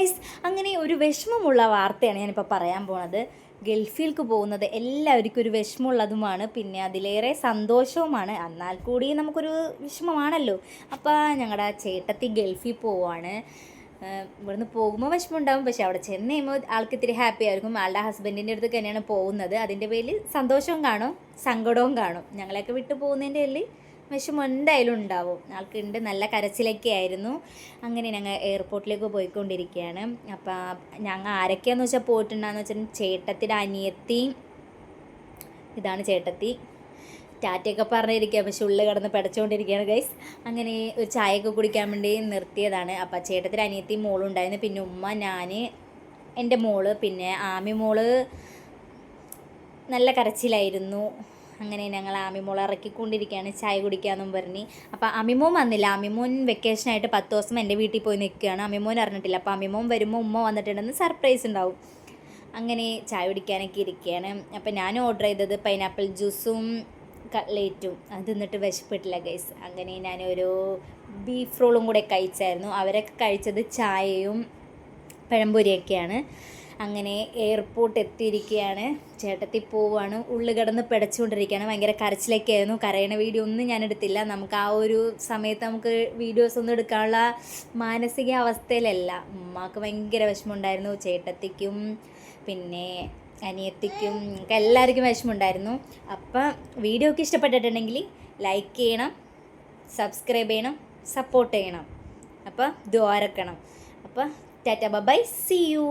Guys അങ്ങനെ ഒരു വിഷമമുള്ള വാർത്തയാണ് ഞാനിപ്പോൾ പറയാൻ പോണത്. ഗൾഫിലേക്ക് പോകുന്നത് എല്ലാവർക്കും ഒരു വിഷമമുള്ളതുമാണ്. പിന്നെ അതിലേറെ സന്തോഷവുമാണ്. എന്നാൽ കൂടി നമുക്കൊരു വിഷമമാണല്ലോ. അപ്പോൾ ഞങ്ങളുടെ ചേട്ടത്തി ഗൾഫിൽ പോവാണ്. ഇവിടുന്ന് പോകുമ്പോൾ വിഷമമുണ്ടാവും. പക്ഷെ അവിടെ ചെന്ന് കഴിയുമ്പോൾ ആൾക്ക് ഇത്തിരി ഹാപ്പി ആയിരിക്കും. ആളുടെ ഹസ്ബൻഡിന്റെ അടുത്ത് തന്നെയാണ് പോകുന്നത്. അതിന്റെ പേരിൽ സന്തോഷവും കാണും സങ്കടവും കാണും. ഞങ്ങളെയൊക്കെ വിട്ടു പോകുന്നതിന്റെ പേരിൽ വിഷമം എന്തായാലും ഉണ്ടാവും. ആൾക്കുണ്ട് നല്ല കരച്ചിലൊക്കെ ആയിരുന്നു. അങ്ങനെ ഞങ്ങൾ എയർപോർട്ടിലേക്ക് പോയിക്കൊണ്ടിരിക്കുകയാണ്. അപ്പം ഞങ്ങൾ ആരൊക്കെയാണെന്ന് വെച്ചാൽ പോയിട്ടുണ്ടാന്ന് വെച്ചാൽ ചേട്ടത്തിന്റെ അനിയത്തി ഇതാണ് ചേട്ടത്തി. ടാറ്റയൊക്കെ പറഞ്ഞിരിക്കുക പക്ഷെ ഉള്ളിൽ കിടന്ന് പിടച്ചുകൊണ്ടിരിക്കുകയാണ് ഗൈസ് അങ്ങനെ ഒരു ചായയൊക്കെ കുടിക്കാൻ വേണ്ടി നിർത്തിയതാണ്. അപ്പം ചേട്ടത്തിന്റെ അനിയത്തി മോളും ഉണ്ടായിരുന്നു. പിന്നെ ഉമ്മ ഞാൻ എന്റെ മോൾ പിന്നെ ആമി മോൾ നല്ല കരച്ചിലായിരുന്നു. അങ്ങനെ ഞങ്ങൾ ആമിമോൾ ഇറക്കിക്കൊണ്ടിരിക്കുകയാണ് ചായ കുടിക്കാമെന്നും പറഞ്ഞ്. അപ്പോൾ അമിമോൻ വന്നില്ല. അമിമോൻ വെക്കേഷനായിട്ട് പത്ത് ദിവസം എന്റെ വീട്ടിൽ പോയി നിൽക്കുകയാണ്. അമിമോൻ അറിഞ്ഞിട്ടില്ല. അപ്പോൾ അമിമോൻ വരുമ്പോൾ ഉമ്മ വന്നിട്ടുണ്ടെന്ന് സർപ്രൈസ് ഉണ്ടാവും. അങ്ങനെ ചായ കുടിക്കാനൊക്കെ ഇരിക്കുകയാണ്. അപ്പോൾ ഞാൻ ഓർഡർ ചെയ്തത് പൈനാപ്പിൾ ജ്യൂസും കട്ട്ലേറ്റും അത് തിന്നിട്ട് വിശപ്പെട്ടില്ല ഗൈസ് അങ്ങനെ ഞാനൊരു ബീഫ് റോളും കൂടെ കഴിച്ചായിരുന്നു. അവരൊക്കെ കഴിച്ചത് ചായയും പഴംപൊരിയൊക്കെയാണ്. അങ്ങനെ എയർപോർട്ട് എത്തിയിരിക്കുകയാണ് ചേട്ടത്തി പോവാണ്. ഉള്ളു കിടന്ന് പിടച്ചുകൊണ്ടിരിക്കുകയാണ്. ഭയങ്കര കരച്ചിലൊക്കെ ആയിരുന്നു കരയണ വീഡിയോ ഒന്നും ഞാൻ എടുത്തില്ല. നമുക്ക് ആ ഒരു സമയത്ത് നമുക്ക് വീഡിയോസ് ഒന്നും എടുക്കാനുള്ള മാനസിക അവസ്ഥയിലല്ല. ഉമ്മാക്ക് ഭയങ്കര വിഷമമുണ്ടായിരുന്നു. ചേട്ടത്തിക്കും പിന്നെ അനിയത്തിക്കും ഒക്കെ എല്ലാവർക്കും വിഷമമുണ്ടായിരുന്നു. അപ്പം വീഡിയോ ഒക്കെ ഇഷ്ടപ്പെട്ടിട്ടുണ്ടെങ്കിൽ ലൈക്ക് ചെയ്യണം സബ്സ്ക്രൈബ് ചെയ്യണം സപ്പോർട്ട് ചെയ്യണം. അപ്പോൾ ദ്വാരക്കണം അപ്പോൾ ടാറ്റ ബൈ സി യു